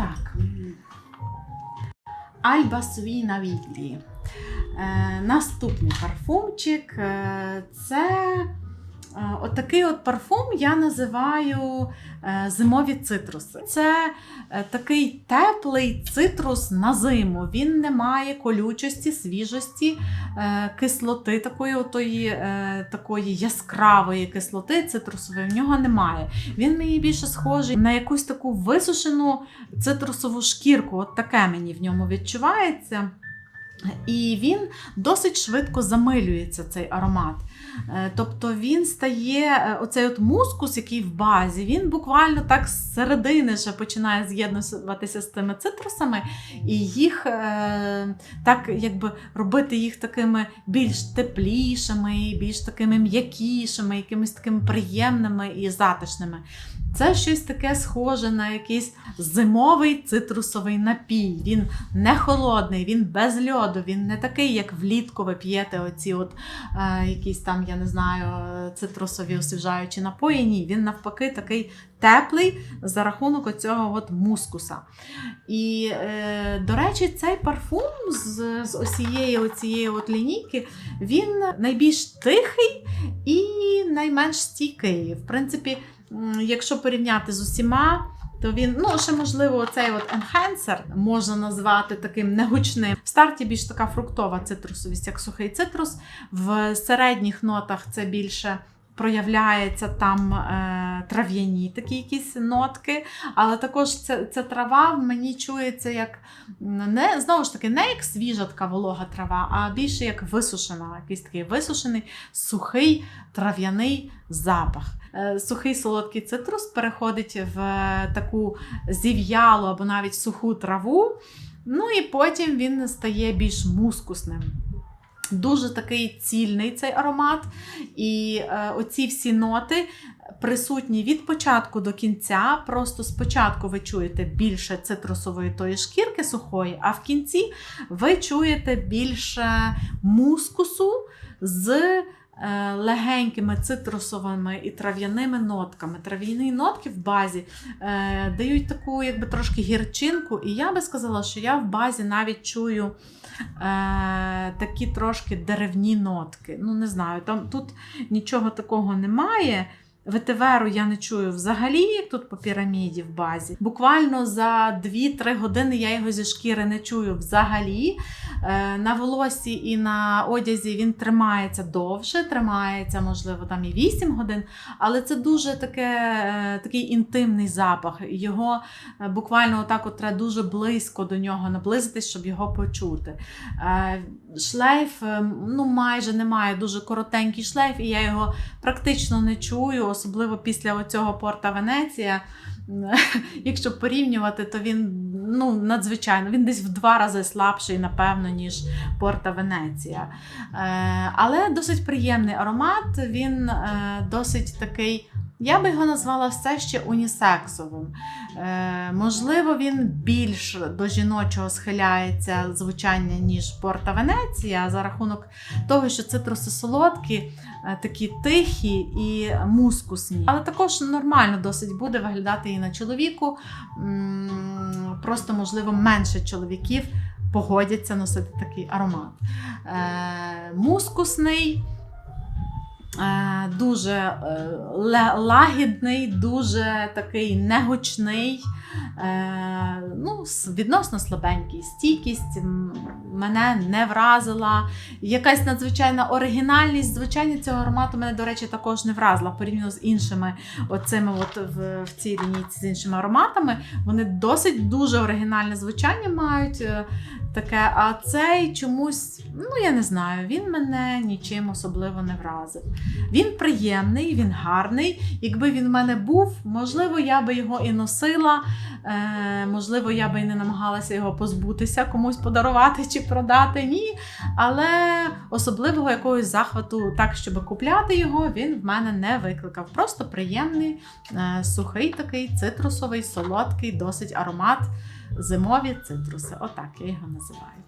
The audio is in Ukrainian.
Так. Альба на Вітлі. Е, наступний парфумчик. Е, це отакий от парфум я називаю е, зимові цитруси. Це е, такий теплий цитрус на зиму. Він не має колючості, свіжості, е, кислоти, такої, отої, такої яскравої кислоти цитрусової в нього немає. Він мені більше схожий на якусь таку висушену цитрусову шкірку. От таке мені в ньому відчувається. І він досить швидко замилюється, цей аромат. Е, Тобто він стає, е, оцей от мускус, який в базі, він буквально так з середини ще починає з'єднуватися з тими цитрусами, і їх е, так якби робити їх такими більш теплішими, більш такими м'якішими, якимись такими приємними і затишними. Це щось таке схоже на якийсь зимовий цитрусовий напій. Він не холодний, він без льоду, він не такий, як влітку ви п'єте оці от е, якісь там, я не знаю, цитрусові освіжаючі напої. Ні, він навпаки такий теплий за рахунок оцього от мускуса. І, е, до речі, цей парфум з, з осієї оцієї от лінійки, він найбільш тихий і найменш стійкий. В принципі, якщо порівняти з усіма. То він, ну ще можливо, цей от енхенсер можна назвати таким негучним. В старті більш така фруктова цитрусовість, як сухий цитрус. В середніх нотах це більше проявляється там е, трав'яні такі якісь нотки. Але також ця, трава мені чується як не знову ж таки, не як свіжа така волога трава, а більше як висушена, якийсь такий висушений, сухий трав'яний запах. Е, Сухий солодкий цитрус переходить в таку зів'ялу або навіть суху траву. Ну і потім він стає більш мускусним. Дуже такий цільний цей аромат. І е, оці всі ноти присутні від початку до кінця. Просто спочатку ви чуєте більше цитрусової тої шкірки сухої, а в кінці ви чуєте більше мускусу з легенькими цитрусовими і трав'яними нотками. Трав'яні нотки в базі е, дають таку, якби трошки гірчинку. І я би сказала, що я в базі навіть чую. Е, такі трошки деревні нотки. Ну, не знаю, там тут нічого такого немає. Ветиверу я не чую взагалі, тут по піраміді в базі. Буквально за 2-3 години я його зі шкіри не чую взагалі. Е, На волосі і на одязі він тримається довше, тримається, можливо, там і 8 годин, але це дуже таке, е, такий інтимний запах. Його е, буквально отак от треба дуже близько до нього наблизитись, щоб його почути. Шлейф е, ну, майже немає, дуже коротенький шлейф, і я його практично не чую, особливо після оцього порта Венеція. Якщо порівнювати, то він ну, надзвичайно, він десь в два рази слабший, напевно, ніж Порта Венеція. Е, але досить приємний аромат, він е, досить такий. Я би його назвала все ще унісексовим. Е, можливо, він більш до жіночого схиляється звучання, ніж Порта Венеція, за рахунок того, що цитруси солодкі, е, такі тихі і мускусні. Але також нормально досить буде виглядати і на чоловіку. Просто, можливо, менше чоловіків погодяться носити такий аромат. Е, мускусний. Е, Дуже е, лагідний, дуже такий негучний, е, ну, відносно слабенький. Стійкість мене не вразила. Якась надзвичайна оригінальність звучання цього аромату мене, до речі, також не вразила порівняно з іншими оцими от в, в цій лінійці з іншими ароматами. Вони досить дуже оригінальне звучання мають. Таке, а цей чомусь, ну я не знаю, він мене нічим особливо не вразив. Він приємний, він гарний. Якби він в мене був, можливо, я би його і носила, е, можливо, я би і не намагалася його позбутися, комусь подарувати чи продати. Ні. Але особливого якогось захвату, так, щоб купляти його, він в мене не викликав. Просто приємний, е, сухий такий, цитрусовий, солодкий, досить аромат. Зимові цитруси. Отак я його називаю.